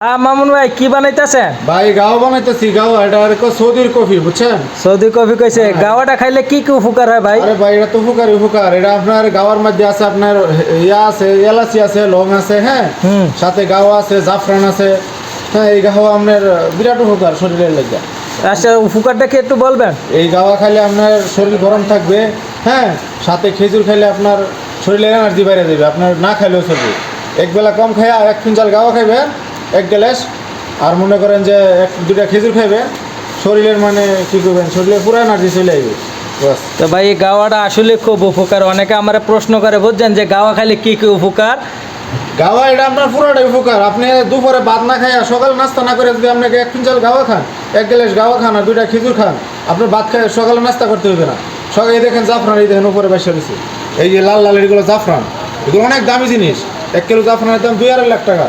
হ্যাঁ মামুন ভাই কি বানাইতেছেন ভাই গাও বানাইতেছি গাও এটা আর সৌদির কফি বুঝছেন? সৌদি কফি কইছে গাওয়াটা খাইলে কি কি উপকার হয় ভাই? আরে ভাই এটা তো উপকার উপকার। এটা আপনার গাওয়ার মধ্যে আছে আপনার ইয়া আছে এলাচি আছে লং আছে হ্যাঁ। সাথে গাওয়া আছে জাফরান আছে। হ্যাঁ এই গাওয়া আপনার বিরাট উপকার শরীরের লেগে। আচ্ছা উপকারটা কি একটু বলবেন? এই গাওয়া খাইলে আপনার শরীর গরম থাকবে হ্যাঁ? সাথে খেজুর খাইলে আপনার শরীরের এনার্জি বাইরে দেবে আপনার না খাইলেও চলবে। এক বেলা কম খাইয়া এক কুইন্টাল গাওয়া খাইবেন এক গ্লাস আর মনে করেন যে এক দুটা খেজুর খাইবেন শরীরের মানে কী করবেন শরীরে পুরো এনার্জি চলে আসবে তো ভাই এই গাওয়াটা আসলে খুব উপকার। অনেকে আমার প্রশ্ন করে বুঝছেন যে গাওয়া খাইলে কি কি উপকার? গাওয়া এটা আপনার পুরোটাই উপকার। আপনি দুপুরে ভাত না খাইয়া সকাল নাস্তা না করে যদি আপনাকে এক কুইন্টাল গাওয়া খান এক গ্লাস গাওয়া খান আর দুইটা খেজুর খান আপনার ভাত খাই সকালে নাস্তা করতে হবে না। সকালে দেখেন জাফরান এই দেখেন উপরে বসে রয়েছে। এই যে লাল লাল এগুলো জাফরান এগুলো অনেক দামি জিনিস। এক কিলো জাফরানের দাম দুই আড়াই লাখ টাকা।